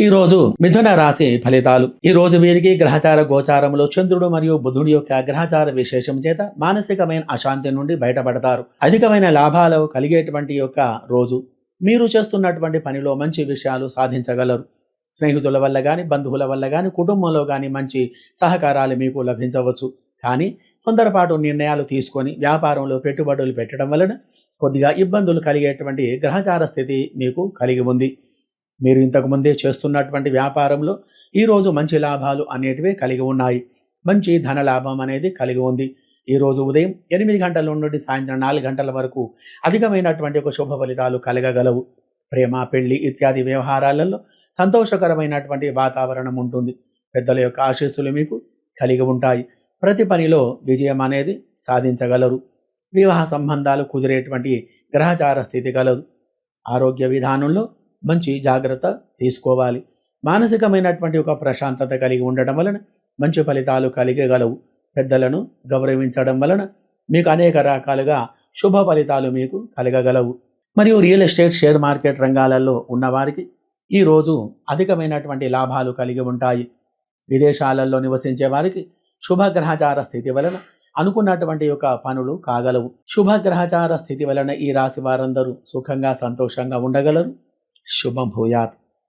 ఈ రోజు మిథున రాశి ఫలితాలు. ఈ రోజు వీరికి గ్రహచార గోచారంలో చంద్రుడు మరియు బుధుడి యొక్క గ్రహచార విశేషం చేత మానసికమైన అశాంతి నుండి బయటపడతారు. అధికమైన లాభాలు కలిగేటువంటి యొక్క రోజు. మీరు చేస్తున్నటువంటి పనిలో మంచి విషయాలు సాధించగలరు. స్నేహితుల వల్ల కానీ బంధువుల వల్ల కానీ కుటుంబంలో కానీ మంచి సహకారాలు మీకు లభించవచ్చు. కానీ తొందరపాటు నిర్ణయాలు తీసుకొని వ్యాపారంలో పెట్టుబడులు పెట్టడం వలన కొద్దిగా ఇబ్బందులు కలిగేటువంటి గ్రహచార స్థితి మీకు కలిగి ఉంది. మీరు ఇంతకుముందే చేస్తున్నటువంటి వ్యాపారంలో ఈరోజు మంచి లాభాలు అనేటివి కలిగి ఉన్నాయి. మంచి ధన లాభం అనేది కలిగి ఉంది. ఈరోజు ఉదయం ఎనిమిది గంటల నుండి సాయంత్రం నాలుగు గంటల వరకు అధికమైనటువంటి ఒక శుభ ఫలితాలు కలగగలవు. ప్రేమ పెళ్ళి ఇత్యాది వ్యవహారాలలో సంతోషకరమైనటువంటి వాతావరణం ఉంటుంది. పెద్దల యొక్క ఆశీస్సులు మీకు కలిగి ఉంటాయి. ప్రతి పనిలో విజయం అనేది సాధించగలరు. వివాహ సంబంధాలు కుదిరేటువంటి గ్రహచార స్థితి కలదు. ఆరోగ్య విధానంలో మంచి జాగ్రత్త తీసుకోవాలి. మానసికమైనటువంటి ఒక ప్రశాంతత కలిగి ఉండడం వలన మంచి ఫలితాలు కలిగగలవు పెద్దలను గౌరవించడం వలన మీకు అనేక రకాలుగా శుభ ఫలితాలు మీకు కలగగలవు. మరియు రియల్ ఎస్టేట్ షేర్ మార్కెట్ రంగాలలో ఉన్నవారికి ఈరోజు అధికమైనటువంటి లాభాలు కలిగి ఉంటాయి. విదేశాలలో నివసించే వారికి శుభగ్రహచార స్థితి వలన అనుకున్నటువంటి యొక్క పనులు కాగలవు. శుభగ్రహచార స్థితి వలన ఈ రాశి వారందరూ సుఖంగా సంతోషంగా ఉండగలరు. శుభం భూయాత్.